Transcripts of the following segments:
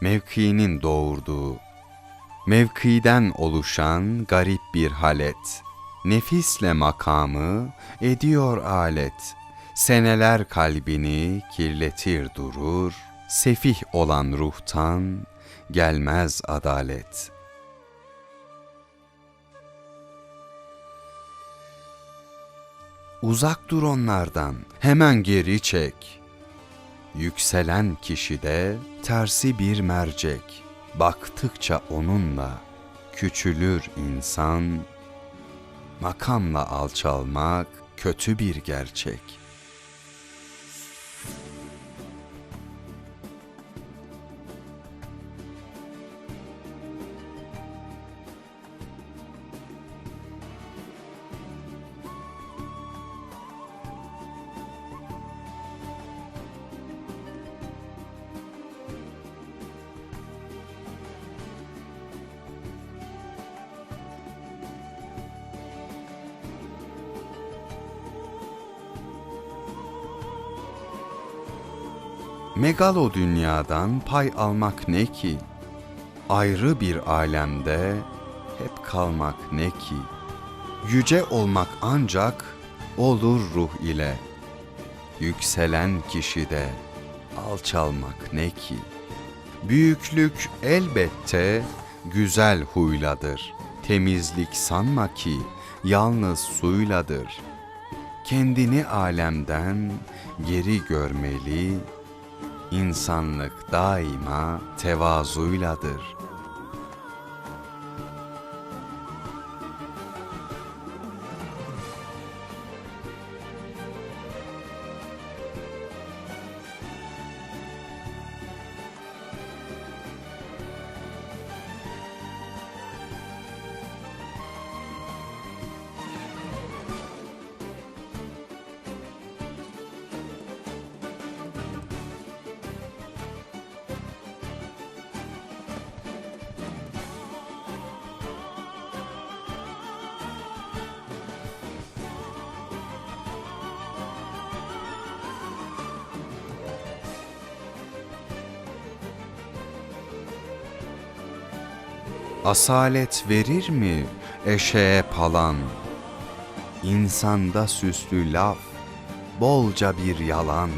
mevkiinin doğurduğu, mevkiden oluşan garip bir halet, nefisle makamı ediyor alet, seneler kalbini kirletir durur, sefih olan ruhtan gelmez adalet.'' Uzak dur onlardan, hemen geri çek. Yükselen kişide tersi bir mercek. Baktıkça onunla küçülür insan. Makamla alçalmak kötü bir gerçek. Megalo dünyadan pay almak ne ki? Ayrı bir alemde hep kalmak ne ki? Yüce olmak ancak olur ruh ile. Yükselen kişide alçalmak ne ki? Büyüklük elbette güzel huyladır. Temizlik sanma ki yalnız suyladır. Kendini alemden geri görmeli, İnsanlık daima tevazuyladır. Asalet verir mi eşeğe palan? İnsanda süslü laf, bolca bir yalan.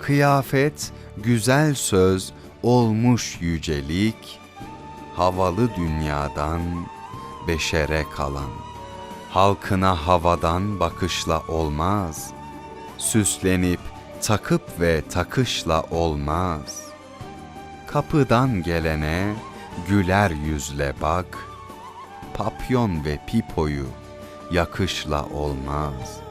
Kıyafet, güzel söz, olmuş yücelik, havalı dünyadan beşere kalan. Halkına havadan bakışla olmaz, süslenip takıp ve takışla olmaz. Kapıdan gelene güler yüzle bak, papyon ve pipoyu yakışla olmaz.''